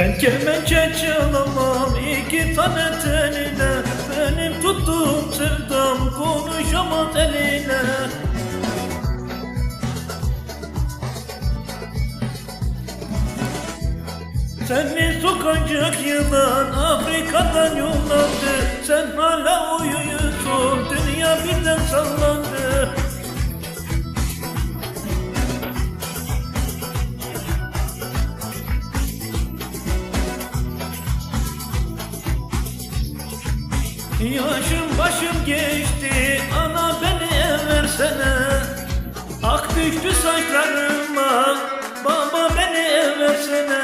Ben kemençe çalamam iki tane teline. Benim tuttuğum sevdam konuşamaz eline. Seni sokacak yılan Afrika'dan yollandı. Sen hala uyuyorsun Dünya birden sallandı Yaşım başım geçti Ana beni eversene Ak düştü saçlarıma Baba beni eversene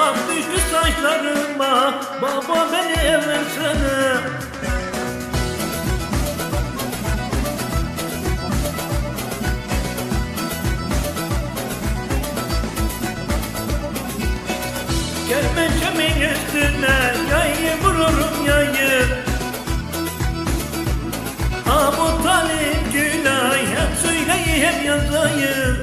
Ak düştü saçlarıma Baba beni eversene Kemençemin üstüne hep yazayım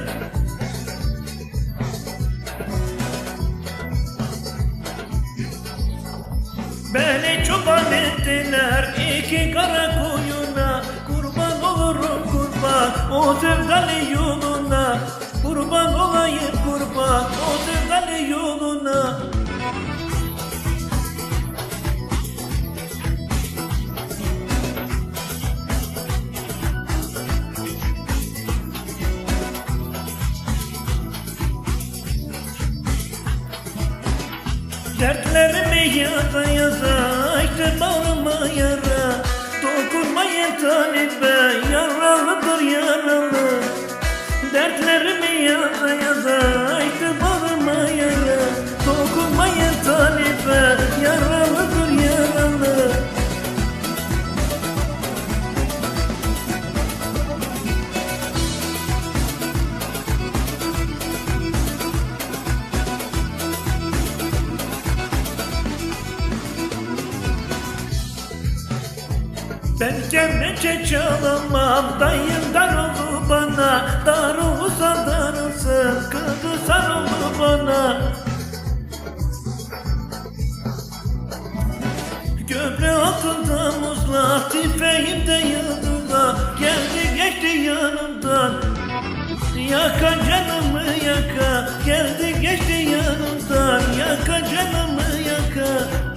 Beni çoban ettiler iki kara koyuna Kurban olurum kurban o sevdalı yoluna. Kurban olayım kurban o Dertlerimi yaza yaza açtı bağrıma yara? Dokunmayın talibe yaralı Ben kemençe çalamam Dayım dar oldu bana. Dar olursa darılsın Kızı sarıldı bana. Köprü altında muzla Tifeğimde yıldızla. Geldi geçti yanımdan. Yaka canımı yaka Geldi geçti yanımdan. Yaka canımı yaka